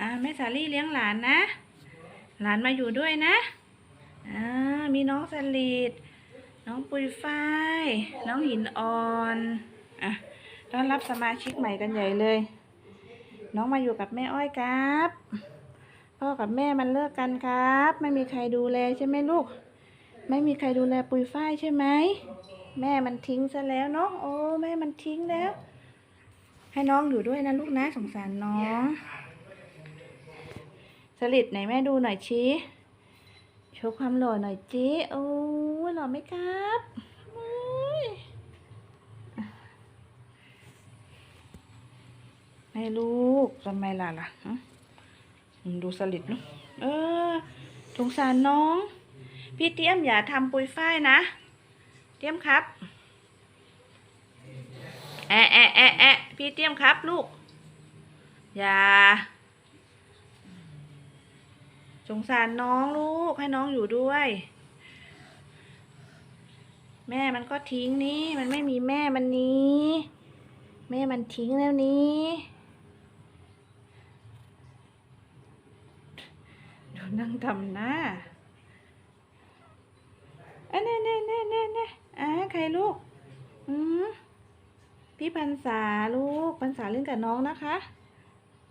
อ่าแม่สาลี่เลี้ยงหลานนะ หลานมาอยู่ด้วยนะอ่ามีน้องสลีดน้องปุยฝ้ายน้องหินอ่อนอะต้อนรับสมาชิกใหม่กันใหญ่เลย น้องมาอยู่กับแม่อ้อยครับพ่อกับแม่มันเลิกกันครับ ไม่มีใครดูแลใช่ไหมลูก ไม่มีใครดูแลปุยฝ้ายใช่ไหมแม่มันทิ้งซะแล้วเนาะโอ้แม่มันทิ้งแล้ว ให้น้องอยู่ด้วยนะลูกนะสงสารน้อง สลิดไหนแม่ดูหน่อยชี้โชว์ความหล่อหน่อยจีโอ้หล่อไหมครับแม่ลูกทำไมล่ะล่ะฮะดูสลิดเนอะเออสงสารน้อง พี่เตี้ยมอย่าทำปุยฝ้ายนะ เตี้ยมครับแอะแอะแอะแอะพี่เตี้ยมครับลูก อย่า สงสารน้องลูกให้น้องอยู่ด้วย แม่มันก็ทิ้งนี่มันไม่มีแม่มันนี้ แม่มันทิ้งแล้วนี้ดูนั่งทำหน้าอันเน่เน่เน่เน่เน่อ่าใครลูก อืมพี่พันษาลูกพันษาเล่นกับน้องนะคะ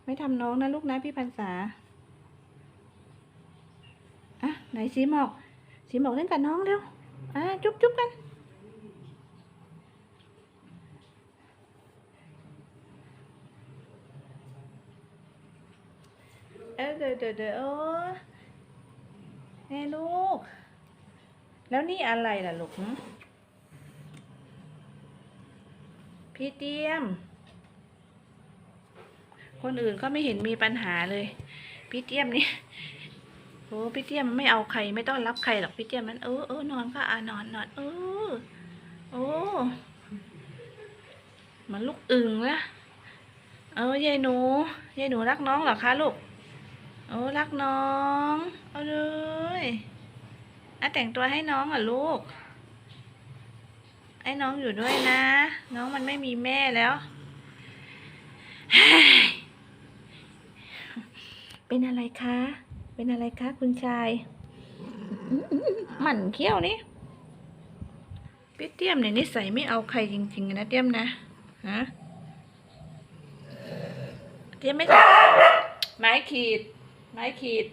ไม่ทำน้องนะลูกนะพี่พันษา ไหนสีหมอกสีหมอกเล่นกับน้องเร็วอะจุ๊บจุ๊บกันเออเดี๋ยวเดี๋ยวเดี๋ยวโอ้แม่ลูก แล้วนี่อะไรล่ะลูกพี่เตี้ยม คนอื่นก็ไม่เห็นมีปัญหาเลย พี่เตี้ยมนี่ โอ้พี่เตี้ยมไม่เอาใครไม่ต้อนรับใครหรอกพี่เตี้ยมมันเออเออนอนก็อ่านอนนอนเออโอ้มันลูกอึ่งละเออยายหนูยายหนูรักน้องเหรอคะลูกโอ้รักน้องเอาเลยอะแต่งตัวให้น้องอะลูกให้น้องอยู่ด้วยนะ น้องมันไม่มีแม่แล้วเป็นอะไรคะ เป็นอะไรคะคุณชายหมั่นเขี้ยวนี่พี่เตี้ยมเนี่ยนิสัยไม่เอาใครจริงๆนะเตี้ยมนะฮะเตี้ยมไม่ไม้ขีด ไม้ขีด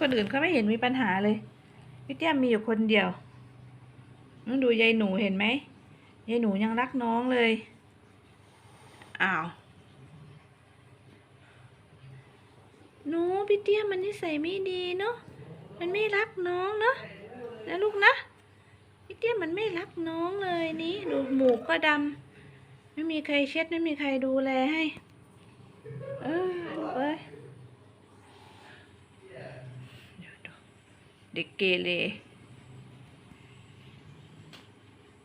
คนอื่นเขาไม่เห็นมีปัญหาเลยพี่เตี้ยมมีอยู่คนเดียวนั่นดูยายหนูเห็นไหม ยายหนูยังรักน้องเลย อ้าว หนูพี่เตี้ยมันนิสัยไม่ดีเนาะ มันไม่รักน้องเนาะนะลูกนะ พี่เตี้ยมันไม่รักน้องเลยนี่ดูหมูกก็ดำ ไม่มีใครเช็ดไม่มีใครดูแลให้ เออลูกเอ้ยเดี๋ยวดูเด็กเกเร